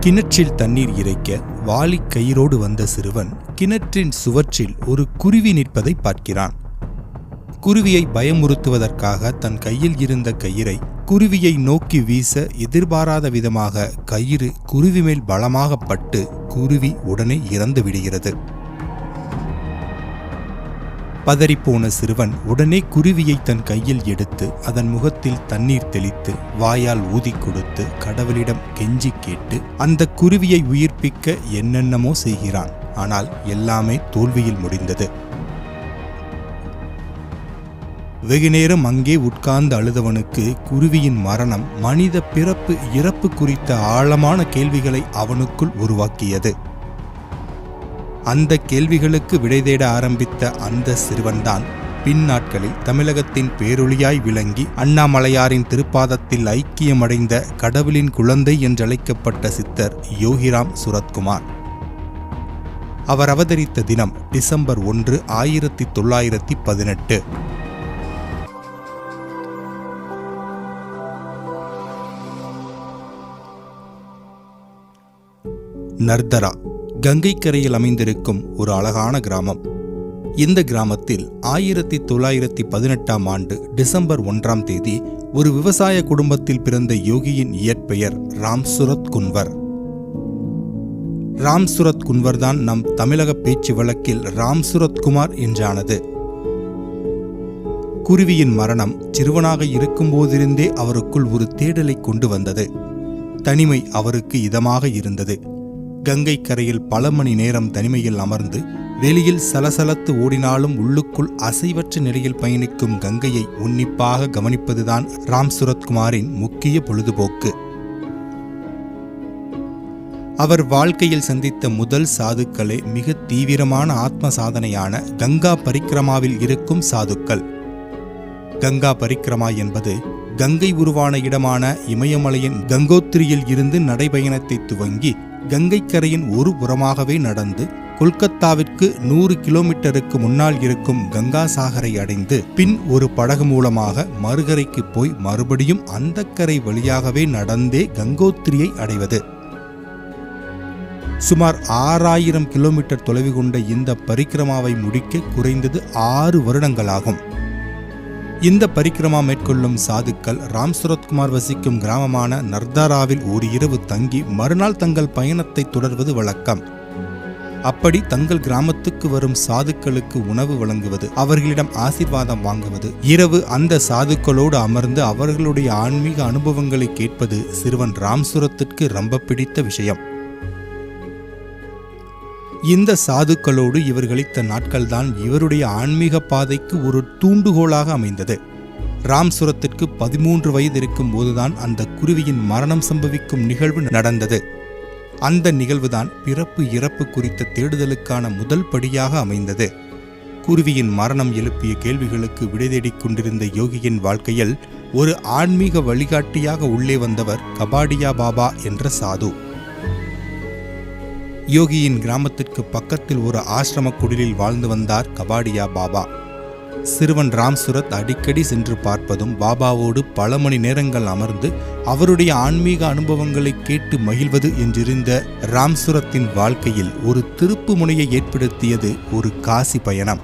கிணற்றில் தண்ணீர் இறைக்க வாளி கயிறோடு வந்த சிறுவன் கிணற்றின் சுவற்றில் ஒரு குருவி நிற்பதை பார்க்கிறான். குருவியை பயமுறுத்துவதற்காக தன் கையில் இருந்த கயிறை குருவியை நோக்கி வீச எதிர்பாராத விதமாக கயிறு குருவி மேல் பலமாக பட்டு குருவி உடனே இறந்து விடுகிறது. பதறிப்போன சிறுவன் உடனே குருவியை தன் கையில் எடுத்து அதன் முகத்தில் தண்ணீர் தெளித்து வாயால் ஊதி கொடுத்து கடவுளிடம் கெஞ்சி கேட்டு அந்த குருவியை உயிர்ப்பிக்க என்னென்னமோ செய்கிறான். ஆனால் எல்லாமே தோல்வியில் முடிந்தது. வெகுநேரம் அங்கே உட்கார்ந்து அழுதவனுக்கு குருவியின் மரணம் மனித பிறப்பு இறப்பு குறித்த ஆழமான கேள்விகளை அவனுக்குள் உருவாக்கியது. அந்த கேள்விகளுக்கு விடை தேட ஆரம்பித்த அந்த சிறுவன்தான் பின் நாட்களில் தமிழகத்தின் பேரொளியாய் விளங்கி அண்ணாமலையாரின் திருப்பாதத்தில் ஐக்கியமடைந்த கடவுளின் குழந்தை என்றழைக்கப்பட்ட சித்தர் யோகிராம் சுரத்குமார். அவர் அவதரித்த தினம் டிசம்பர் ஒன்று ஆயிரத்தி தொள்ளாயிரத்தி பதினெட்டு. நர்தரா கங்கைக்கரையில் அமைந்திருக்கும் ஒரு அழகான கிராமம். இந்த கிராமத்தில் ஆயிரத்தி தொள்ளாயிரத்தி பதினெட்டாம் ஆண்டு டிசம்பர் ஒன்றாம் தேதி ஒரு விவசாய குடும்பத்தில் பிறந்த யோகியின் இயற்பெயர் ராம்சுரத் குன்வர் ராம்சுரத் குன்வர் தான் நம் தமிழக பேச்சு வழக்கில் ராம்சுரத் குமார் என்றானது. குருவியின் மரணம் சிறுவனாக இருக்கும்போதிருந்தே அவருக்குள் ஒரு தேடலை கொண்டு வந்தது. தனிமை அவருக்கு இதமாக இருந்தது. கங்கை கரையில் பல மணி நேரம் தனிமையில் அமர்ந்து வெளியில் சலசலத்து ஓடினாலும் உள்ளுக்குள் அசைவற்ற நிலையில் பயணிக்கும் கங்கையை உன்னிப்பாக கவனிப்பதுதான் ராம் சுரத்குமாரின் முக்கிய பொழுதுபோக்கு. அவர் வாழ்க்கையில் சந்தித்த முதல் சாதுக்களே மிக தீவிரமான ஆத்ம சாதனையான கங்கா பரிக்கிரமாவில் இருக்கும் சாதுக்கள். கங்கா பரிக்கிரமா என்பது கங்கை உருவான இடமான இமயமலையின் கங்கோத்திரியில் இருந்து நடைபயணத்தை துவங்கி கங்கைக்கரையின் ஒரு புறமாகவே நடந்து கொல்கத்தாவிற்கு நூறு கிலோமீட்டருக்கு முன்னால் இருக்கும் கங்கா சாகரை அடைந்து பின் ஒரு படகு மூலமாக மறுகரைக்கு போய் மறுபடியும் அந்த கரை வழியாகவே நடந்தே கங்கோத்திரியை அடைவது. சுமார் ஆறாயிரம் கிலோமீட்டர் தொலைவு கொண்ட இந்த பரிக்கிரமாவை முடிக்க குறைந்தது ஆறு வருடங்களாகும். இந்த பரிக்கிரமா மேற்கொள்ளும் சாதுக்கள் ராம் சுரத்குமார் வசிக்கும் கிராமமான நர்தாராவில் ஒரு இரவு தங்கி மறுநாள் தங்கள் பயணத்தை தொடர்வது வழக்கம். அப்படி தங்கள் கிராமத்துக்கு வரும் சாதுக்களுக்கு உணவு வழங்குவது அவர்களிடம் ஆசிர்வாதம் வாங்குவது இரவு அந்த சாதுக்களோடு அமர்ந்து அவர்களுடைய ஆன்மீக அனுபவங்களை கேட்பது சிறுவன் ராம்சுரத்திற்கு ரொம்ப பிடித்த விஷயம். இந்த சாதுக்களோடு இவர் கழித்த நாட்கள்தான் இவருடைய ஆன்மீக பாதைக்கு ஒரு தூண்டுகோலாக அமைந்தது. ராம்சுரத்திற்கு பதிமூன்று வயது இருக்கும் போதுதான் அந்த குருவியின் மரணம் சம்பவிக்கும் நிகழ்வு நடந்தது. அந்த நிகழ்வுதான் பிறப்பு இறப்பு குறித்த தேடுதலுக்கான முதல் படியாக அமைந்தது. குருவியின் மரணம் எழுப்பிய கேள்விகளுக்கு விடை தேடிக் கொண்டிருந்த யோகியின் வாழ்க்கையில் ஒரு ஆன்மீக வழிகாட்டியாக உள்ளே வந்தவர் கபாடியா பாபா என்ற சாது. யோகியின் கிராமத்திற்கு பக்கத்தில் ஒரு ஆசிரம குடிலில் வாழ்ந்து வந்தார் கபாடியா பாபா. சிறுவன் ராம் சுரத் அடிக்கடி சென்று பார்ப்பதும் பாபாவோடு பல மணி நேரங்கள் அமர்ந்து அவருடைய ஆன்மீக அனுபவங்களை கேட்டு மகிழ்வது என்றிருந்த ராம் சுரத்தின் வாழ்க்கையில் ஒரு திருப்பு முனையை ஏற்படுத்தியது ஒரு காசி பயணம்.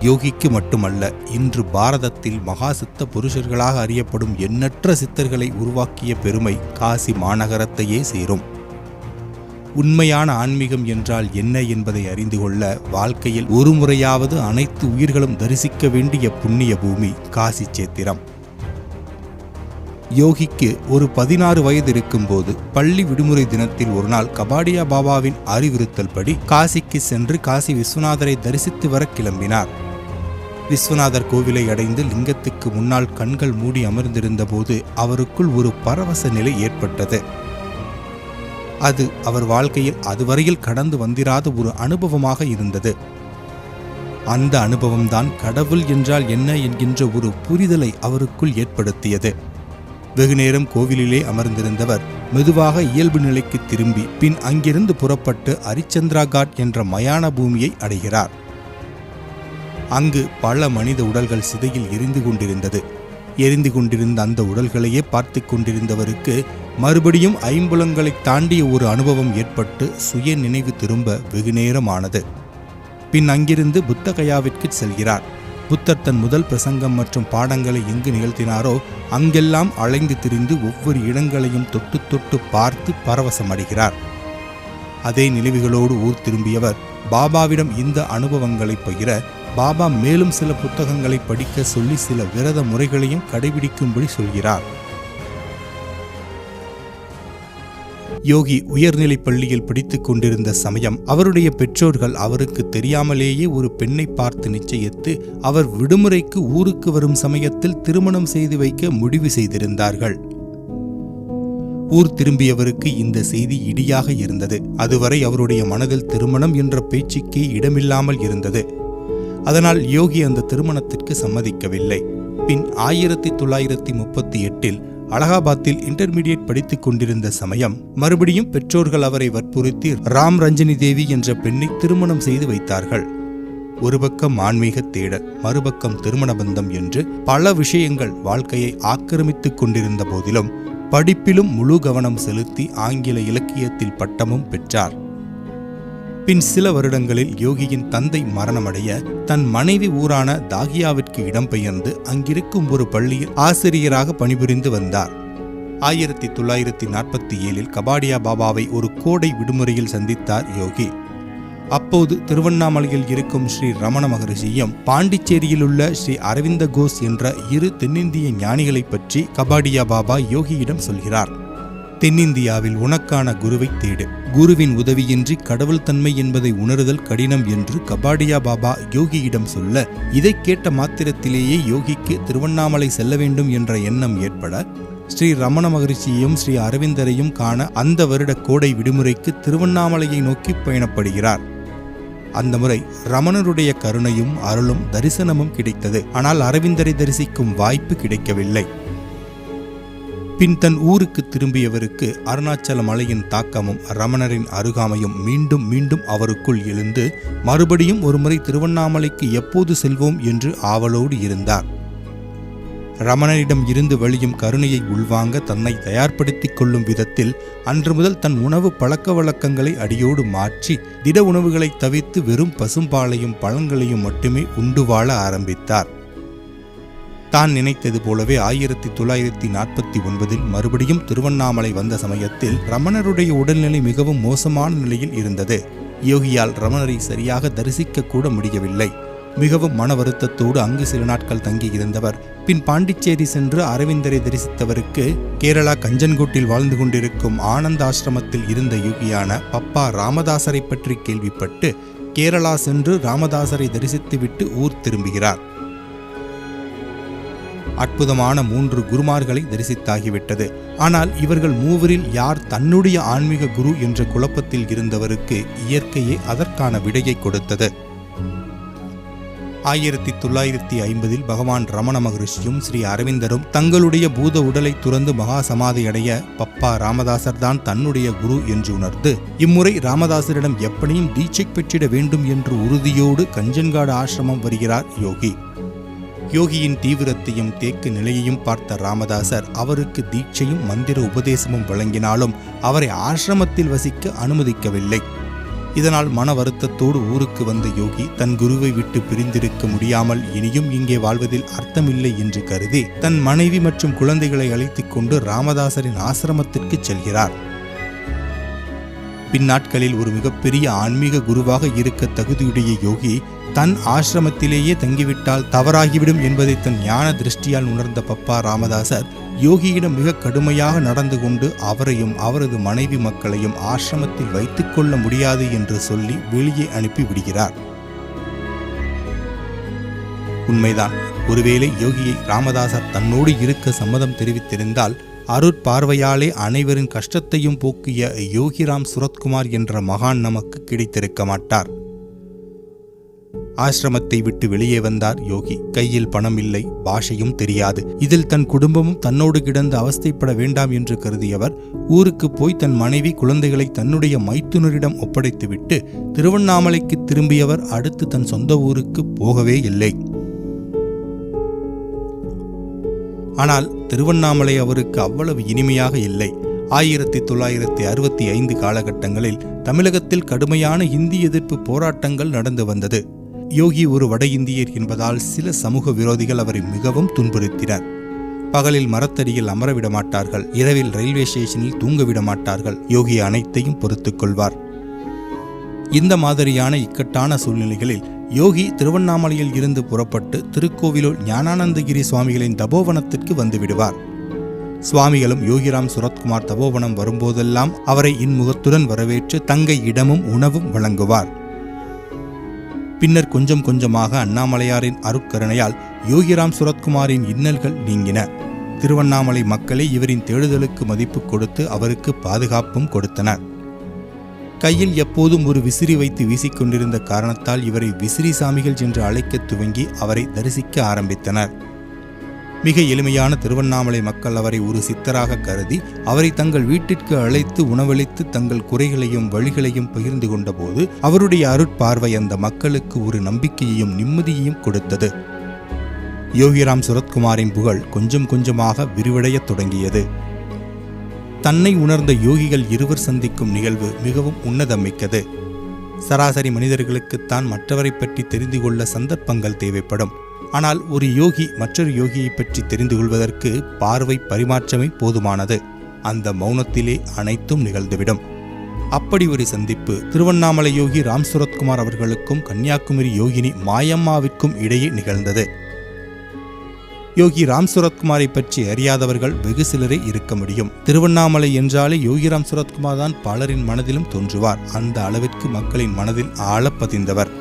யோகிக்கு மட்டுமல்ல இன்று பாரதத்தில் மகா சித்த புருஷர்களாக அறியப்படும் எண்ணற்ற சித்தர்களை உருவாக்கிய பெருமை காசி மாநகரத்தையே சேரும். உண்மையான ஆன்மீகம் என்றால் என்ன என்பதை அறிந்து கொள்ள வாழ்க்கையில் ஒரு முறையாவது அனைத்து உயிர்களும் தரிசிக்க வேண்டிய புண்ணிய பூமி காசி சேத்திரம். யோகிக்கு ஒரு பதினாறு வயது இருக்கும்போது பள்ளி விடுமுறை தினத்தில் ஒரு நாள் கபாடியா பாபாவின் அறிவுறுத்தல் படி காசிக்கு சென்று காசி விஸ்வநாதரை தரிசித்து வர கிளம்பினார். விஸ்வநாதர் கோவிலை அடைந்து லிங்கத்துக்கு முன்னால் கண்கள் மூடி அமர்ந்திருந்த போது அவருக்குள் ஒரு பரவச நிலை ஏற்பட்டது. அது அவர் வாழ்க்கையில் அதுவரையில் கடந்து வந்திராத ஒரு அனுபவமாக இருந்தது. அந்த அனுபவம்தான் கடவுள் என்றால் என்ன என்கின்ற ஒரு புரிதலை அவருக்குள் ஏற்படுத்தியது. வெகுநேரம் கோவிலிலே அமர்ந்திருந்தவர் மெதுவாக இயல்பு நிலைக்கு திரும்பி பின் அங்கிருந்து புறப்பட்டு அரிச்சந்திரா காட் என்ற மயான பூமியை அடைகிறார். அங்கு பல மனித உடல்கள் சிதையில் எரிந்து கொண்டிருந்தது. எரிந்து கொண்டிருந்த அந்த உடல்களையே பார்த்து கொண்டிருந்தவருக்கு மறுபடியும் ஐம்புலங்களை தாண்டிய ஒரு அனுபவம் ஏற்பட்டு சுய நினைவு திரும்ப வெகுநேரமானது பின் அங்கிருந்து புத்தகயாவிற்கு செல்கிறார். புத்தர் தன் முதல் பிரசங்கம் மற்றும் பாடங்களை எங்கு நிகழ்த்தினாரோ அங்கெல்லாம் அலைந்து திரிந்து ஒவ்வொரு இடங்களையும் தொட்டு தொட்டு பார்த்து பரவசமடைகிறார். அதே நினைவுகளோடு ஊர் திரும்பியவர் பாபாவிடம் இந்த அனுபவங்களை பகிர பாபா மேலும் சில புத்தகங்களை படிக்க சொல்லி சில விரத முறைகளையும் கடைபிடிக்கும்படி சொல்கிறார். யோகி உயர்நிலைப் பள்ளியில் படித்துக் கொண்டிருந்த சமயம் அவருடைய பெற்றோர்கள் அவருக்கு தெரியாமலேயே ஒரு பெண்ணை பார்த்து நிச்சயித்து அவர் விடுமுறைக்கு ஊருக்கு வரும் சமயத்தில் திருமணம் செய்து வைக்க முடிவு செய்திருந்தார்கள். ஊர் திரும்பியவருக்கு இந்த செய்தி இடியாக இருந்தது. அதுவரை அவருடைய மனதில் திருமணம் என்ற பேச்சுக்கே இடமில்லாமல் இருந்தது. அதனால் யோகி அந்த திருமணத்திற்கு சம்மதிக்கவில்லை. பின் ஆயிரத்தி தொள்ளாயிரத்தி முப்பத்தி எட்டில் அலகாபாத்தில் இன்டர்மீடியட் படித்துக் கொண்டிருந்த சமயம் மறுபடியும் பெற்றோர்கள் அவரை வற்புறுத்தி ராம் ரஞ்சனி தேவி என்ற பெண்ணை திருமணம் செய்து வைத்தார்கள். ஒரு பக்கம் ஆன்மீக தேடல் மறுபக்கம் திருமண பந்தம் என்று பல விஷயங்கள் வாழ்க்கையை ஆக்கிரமித்துக் கொண்டிருந்த போதிலும் படிப்பிலும் முழு கவனம் செலுத்தி ஆங்கில இலக்கியத்தில் பட்டமும் பெற்றார். பின் சில வருடங்களில் யோகியின் தந்தை மரணமடைய தன் மனைவி ஊரான தாகியாவிற்கு இடம்பெயர்ந்து அங்கிருக்கும் ஒரு பள்ளியில் ஆசிரியராக பணிபுரிந்து வந்தார். ஆயிரத்தி தொள்ளாயிரத்தி நாற்பத்தி ஏழில் கபாடியா பாபாவை ஒரு கோடை விடுமுறையில் சந்தித்தார் யோகி. அப்போது திருவண்ணாமலையில் இருக்கும் ஸ்ரீ ரமண மகரிஷியும் பாண்டிச்சேரியில் உள்ள ஸ்ரீ அரவிந்த கோஸ் என்ற இரு தென்னிந்திய ஞானிகளைப் பற்றி கபாடியா பாபா யோகியிடம் சொல்கிறார். தென்னிந்தியாவில் உனக்கான குருவை தேடு. குருவின் உதவியின்றி கடவுள் தன்மை என்பதை உணருதல் கடினம் என்று கபாடியா பாபா யோகியிடம் சொல்ல இதை கேட்ட மாத்திரத்திலேயே யோகிக்கு திருவண்ணாமலை செல்ல வேண்டும் என்ற எண்ணம் ஏற்பட ஸ்ரீ ரமண மகரிஷியையும் ஸ்ரீ அரவிந்தரையும் காண அந்த வருட கோடை விடுமுறைக்கு திருவண்ணாமலையை நோக்கி பயணப்படுகிறார். அந்த முறை ரமணருடைய கருணையும் அருளும் தரிசனமும் கிடைத்தது. ஆனால் அரவிந்தரை தரிசிக்கும் வாய்ப்பு கிடைக்கவில்லை. பின் தன் ஊருக்கு திரும்பியவருக்கு அருணாச்சல மலையின் தாக்கமும் ரமணரின் அருகாமையும் மீண்டும் மீண்டும் அவருக்குள் எழுந்து மறுபடியும் ஒருமுறை திருவண்ணாமலைக்கு எப்போது செல்வோம் என்று ஆவலோடு இருந்தார். ரமணனிடம் இருந்து வழியும் கருணையை உள்வாங்க தன்னை தயார்படுத்திக் கொள்ளும் விதத்தில் அன்று முதல் தன் உணவு பழக்க வழக்கங்களை அடியோடு மாற்றி திட உணவுகளை தவிர்த்து வெறும் பசும்பாலையும் பழங்களையும் மட்டுமே உண்டு வாழ ஆரம்பித்தார். தான் நினைத்தது போலவே ஆயிரத்தி தொள்ளாயிரத்தி நாற்பத்தி ஒன்பதில் மறுபடியும் திருவண்ணாமலை வந்த சமயத்தில் ரமணருடைய உடல்நிலை மிகவும் மோசமான நிலையில் இருந்தது. யோகியால் ரமணரை சரியாக தரிசிக்க கூட முடியவில்லை. மிகவும் மன வருத்தத்தோடு அங்கு சில நாட்கள் தங்கி இருந்தவர். பின் பாண்டிச்சேரி சென்று அரவிந்தரை தரிசித்தவருக்கு கேரளா கஞ்சன்கோட்டில் வாழ்ந்து கொண்டிருக்கும் ஆனந்த ஆசிரமத்தில் இருந்த யோகியான பப்பா ராமதாசரை பற்றி கேள்விப்பட்டு கேரளா சென்று ராமதாசரை தரிசித்துவிட்டு ஊர் திரும்புகிறார். அற்புதமான மூன்று குருமார்களை தரிசித்தாகிவிட்டது. ஆனால் இவர்கள் மூவரில் யார் தன்னுடைய ஆன்மீக குரு என்ற குழப்பத்தில் இருந்தவருக்கு இயற்கையே அதற்கான விடையை கொடுத்தது. ஆயிரத்தி தொள்ளாயிரத்தி ஐம்பதில் பகவான் ரமண மகரிஷியும் ஸ்ரீ அரவிந்தரும் தங்களுடைய பூத உடலை துறந்து மகா சமாதி அடைய பப்பா ராமதாசர் தான் தன்னுடைய குரு என்று உணர்ந்து இம்முறை ராமதாசரிடம் எப்படியும் தீட்சை பெற்றிட வேண்டும் என்று உறுதியோடு கஞ்சன்காடு ஆசிரமம் வருகிறார் யோகி. யோகியின் தீவிரத்தையும் தேக்கு நிலையையும் பார்த்த ராமதாசர் அவருக்கு தீட்சையும் மந்திர உபதேசமும் வழங்கினாலும் அவரை ஆசிரமத்தில் வசிக்க அனுமதிக்கவில்லை. இதனால் மன வருத்தத்தோடு ஊருக்கு வந்த யோகி தன் குருவை விட்டு பிரிந்திருக்க முடியாமல் இனியும் இங்கே வாழ்வதில் அர்த்தமில்லை என்று கருதி தன் மனைவி மற்றும் குழந்தைகளை அழைத்துக் கொண்டு ராமதாசரின் ஆசிரமத்திற்கு செல்கிறார். பின்னாட்களில் ஒரு மிகப்பெரிய ஆன்மீக குருவாக இருக்க தகுதியுடைய யோகி தன் ஆசிரமத்திலேயே தங்கிவிட்டால் தவறாகிவிடும் என்பதை தன் ஞான திருஷ்டியால் உணர்ந்த பப்பா ராமதாசர் யோகியிடம் மிக கடுமையாக நடந்து கொண்டு அவரையும் அவரது மனைவி மக்களையும் ஆசிரமத்தில் வைத்துக் கொள்ள முடியாது என்று சொல்லி வெளியே அனுப்பி விடுகிறார். உண்மைதான். ஒருவேளை யோகியை ராமதாசர் தன்னோடு இருக்க சம்மதம் தெரிவித்திருந்தால் அருட்பார்வையாலே அனைவரின் கஷ்டத்தையும் போக்கிய யோகிராம் சுரத்குமார் என்ற மகான் நமக்கு கிடைத்திருக்க மாட்டார். ஆசிரமத்தை விட்டு வெளியே வந்தார் யோகி. கையில் பணம் இல்லை பாஷையும் தெரியாது. இதில் தன் குடும்பமும் தன்னோடு கிடந்து அவஸ்தைப்பட வேண்டாம் என்று கருதியவர் ஊருக்கு போய் தன் மனைவி குழந்தைகளை தன்னுடைய மைத்துனரிடம் ஒப்படைத்துவிட்டு திருவண்ணாமலைக்கு திரும்பியவர் அடுத்து தன் சொந்த ஊருக்கு போகவே இல்லை. ஆனால் திருவண்ணாமலை அவருக்கு அவ்வளவு இனிமையாக இல்லை. ஆயிரத்தி தொள்ளாயிரத்தி அறுபத்தி ஐந்து காலகட்டங்களில் தமிழகத்தில் கடுமையான இந்தி எதிர்ப்பு போராட்டங்கள் நடந்து வந்தது. யோகி ஒரு வட இந்தியர் என்பதால் சில சமூக விரோதிகள் அவரை மிகவும் துன்புறுத்தினர். பகலில் மரத்தடியில் அமர விட மாட்டார்கள் இரவில் ரயில்வே ஸ்டேஷனில் தூங்க விட மாட்டார்கள் யோகி அனைத்தையும் பொறுத்துக் கொள்வார் இந்த மாதிரியான இக்கட்டான சூழ்நிலைகளில் யோகி திருவண்ணாமலையில் இருந்து புறப்பட்டு திருக்கோவிலூர் ஞானானந்தகிரி சுவாமிகளின் தபோவனத்திற்கு வந்துவிடுவார். சுவாமிகளும் யோகிராம் சுரத்குமார் தபோவனம் வரும்போதெல்லாம் அவரை இன்முகத்துடன் வரவேற்று தங்கை இடமும் உணவும் வழங்குவார். பின்னர் கொஞ்சம் கொஞ்சமாக அண்ணாமலையாரின் அருட்கருணையால் யோகிராம் சுரத்குமாரின் இன்னல்கள் நீங்கின. திருவண்ணாமலை மக்களே இவரின் தேடுதலுக்கு மதிப்பு கொடுத்து அவருக்கு பாதுகாப்பும் கொடுத்தனர். கையில் எப்போதும் ஒரு விசிறி வைத்து வீசிக்கொண்டிருந்த காரணத்தால் இவரை விசிறி சாமிகள் என்று அழைக்க துவங்கி அவரை தரிசிக்க ஆரம்பித்தனர். மிக எளிமையான திருவண்ணாமலை மக்கள் அவரை ஒரு சித்தராக கருதி அவரை தங்கள் வீட்டிற்கு அழைத்து உணவளித்து தங்கள் குறைகளையும் வழிகளையும் பகிர்ந்து கொண்டபோது அவருடைய அருட்பார்வை அந்த மக்களுக்கு ஒரு நம்பிக்கையையும் நிம்மதியையும் கொடுத்தது. யோகிராம் சுரத்குமாரின் புகழ் கொஞ்சம் கொஞ்சமாக விரிவடையத் தொடங்கியது. தன்னை உணர்ந்த யோகிகள் இருவர் சந்திக்கும் நிகழ்வு மிகவும் உன்னதமிக்கது. சராசரி மனிதர்களுக்குத்தான் மற்றவரை பற்றி தெரிந்து கொள்ள சந்தர்ப்பங்கள் தேவைப்படும். ஆனால் ஒரு யோகி மற்றொரு யோகியை பற்றி தெரிந்து கொள்வதற்கு பார்வை பரிமாற்றமே போதுமானது. அந்த மௌனத்திலே அனைத்தும் நிகழ்ந்துவிடும். அப்படி ஒரு சந்திப்பு திருவண்ணாமலை யோகி ராம் சுரத்குமார் அவர்களுக்கும் கன்னியாகுமரி யோகினி மாயம்மாவிற்கும் இடையே நிகழ்ந்தது. யோகி ராம் சுரத்குமாரை பற்றி அறியாதவர்கள் வெகு சிலரே இருக்க முடியும். திருவண்ணாமலை என்றாலே யோகி ராம் சுரத்குமார் தான் பலரின் மனதிலும் தோன்றுவார். அந்த அளவிற்கு மக்களின் மனதில் ஆழப் பதிந்தவர்.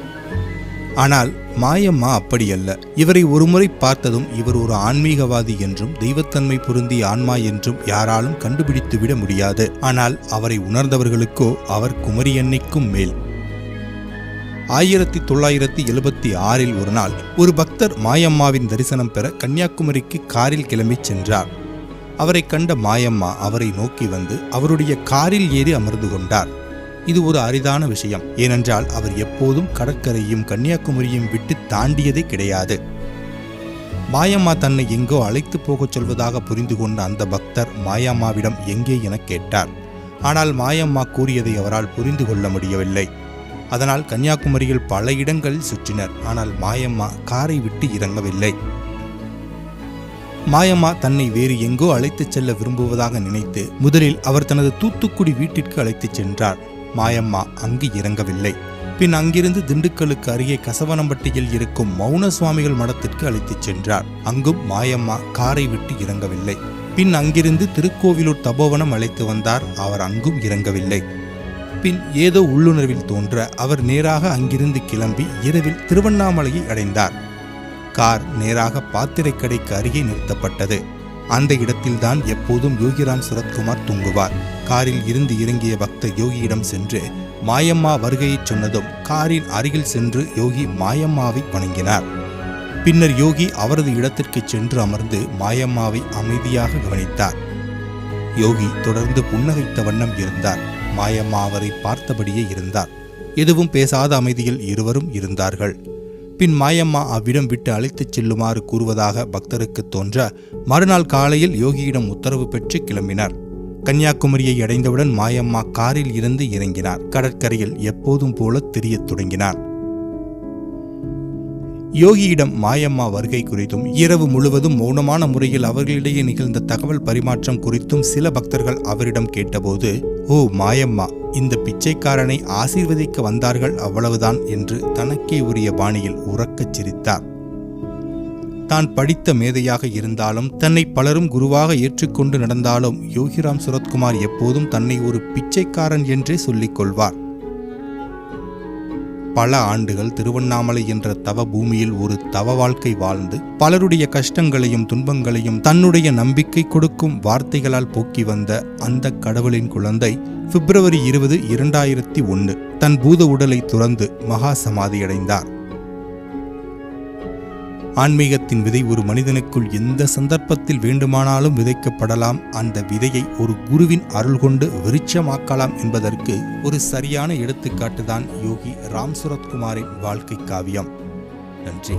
ஆனால் மாயம்மா அப்படியல்ல. இவரை ஒருமுறை பார்த்ததும் இவர் ஒரு ஆன்மீகவாதி என்றும் தெய்வத்தன்மை பொருந்திய ஆன்மா என்றும் யாராலும் கண்டுபிடித்துவிட முடியாது. ஆனால் அவரை உணர்ந்தவர்களுக்கோ அவர் குமரி மேல். ஆயிரத்தி தொள்ளாயிரத்தி எழுபத்தி ஆறில் ஒரு நாள் ஒரு பக்தர் மாயம்மாவின் தரிசனம் பெற கன்னியாகுமரிக்கு காரில் கிளம்பிச் சென்றார். அவரை கண்ட மாயம்மா அவரை நோக்கி வந்து அவருடைய காரில் ஏறி அமர்ந்து கொண்டார். இது ஒரு அரிதான விஷயம். ஏனென்றால் அவர் எப்போதும் கடற்கரையும் கன்னியாகுமரியும் விட்டு தாண்டியதே கிடையாது. மாயம்மா தன்னை எங்கோ அழைத்து போகச் சொல்வதாக புரிந்து கொண்ட அந்த பக்தர் மாயம்மாவிடம் எங்கே எனக் கேட்டார். ஆனால் மாயம்மா கூறியதை அவரால் புரிந்து கொள்ள முடியவில்லை. அதனால் கன்னியாகுமரியில் பல இடங்களில் சுற்றினர். ஆனால் மாயம்மா காரை விட்டு இறங்கவில்லை. மாயம்மா தன்னை வேறு எங்கோ அழைத்துச் செல்ல விரும்புவதாக நினைத்து முதலில் அவர் தனது தூத்துக்குடி வீட்டிற்கு அழைத்துச் சென்றார். மாயம்மா அங்கு இறங்கவில்லை. பின் அங்கிருந்து திண்டுக்கலுக்கு அருகே கசவனம்பட்டியில் இருக்கும் மௌன சுவாமிகள் மடத்திற்கு அழைத்துச் சென்றார். அங்கும் மாயம்மா காரை விட்டு இறங்கவில்லை. பின் அங்கிருந்து திருக்கோவிலூர் தபோவனம் அழைத்து வந்தார். அவர் அங்கும் இறங்கவில்லை. பின் ஏதோ உள்ளுணர்வில் தோன்ற அவர் நேராக அங்கிருந்து கிளம்பி இரவில் திருவண்ணாமலையை அடைந்தார். கார் நேராக பாத்திரைக்கடைக்கு அருகே நிறுத்தப்பட்டது. அந்த இடத்தில்தான் எப்போதும் யோகிராம் சுரத்குமார் தூங்குவார். காரில் இருந்து இறங்கிய பக்தர் யோகியிடம் சென்று மாயம்மா வருகையைச் சொன்னதும் காரின் அருகில் சென்று யோகி மாயம்மாவை வணங்கினார். பின்னர் யோகி அவரது இடத்திற்கு சென்று அமர்ந்து மாயம்மாவை அமைதியாக கவனித்தார். யோகி தொடர்ந்து புன்னகைத்த வண்ணம் இருந்தார். மாயம்மா அவரை பார்த்தபடியே இருந்தார். எதுவும் பேசாத அமைதியில் இருவரும் இருந்தார்கள். பின் மாயம்மா அவ்விடம் விட்டு அழைத்துச் செல்லுமாறு கூறுவதாக பக்தருக்கு தோன்ற மறுநாள் காலையில் யோகியிடம் உத்தரவு பெற்று கிளம்பினார். கன்னியாகுமரியை அடைந்தவுடன் மாயம்மா காரில் இருந்து இறங்கினார். கடற்கரையில் எப்போதும் போல தெரியத் தொடங்கினார். யோகியிடம் மாயம்மா வருகை குறித்தும் இரவு முழுவதும் மௌனமான முறையில் அவர்களிடையே நிகழ்ந்த தகவல் பரிமாற்றம் குறித்தும் சில பக்தர்கள் அவரிடம் கேட்டபோது ஓ மாயம்மா இந்த பிச்சைக்காரனை ஆசீர்வதிக்க வந்தார்கள் அவ்வளவுதான் என்று தனக்கே உரிய பாணியில் உறக்கச் சிரித்தார். தான் படித்த மேதையாக இருந்தாலும் தன்னை பலரும் குருவாக ஏற்றுக்கொண்டு நடந்தாலும் யோகிராம் சுரத்குமார் எப்போதும் தன்னை ஒரு பிச்சைக்காரன் என்றே சொல்லிக் கொள்வார். பல ஆண்டுகள் திருவண்ணாமலை என்ற தவ பூமியில் ஒரு தவ வாழ்க்கை வாழ்ந்து பலருடைய கஷ்டங்களையும் துன்பங்களையும் தன்னுடைய நம்பிக்கை கொடுக்கும் வார்த்தைகளால் போக்கி வந்த அந்த கடவுளின் குழந்தை பிப்ரவரி இருபது இரண்டாயிரத்தி ஒன்று தன் பூத உடலை துறந்து மகா சமாதியடைந்தார். ஆன்மீகத்தின் விதை ஒரு மனிதனுக்குள் எந்த சந்தர்ப்பத்தில் வேண்டுமானாலும் விதைக்கப்படலாம். அந்த விதையை ஒரு குருவின் அருள் கொண்டு விருட்சமாக்கலாம் என்பதற்கு ஒரு சரியான எடுத்துக்காட்டுதான் யோகி ராம் சுரத்குமாரின் வாழ்க்கை காவியம். நன்றி.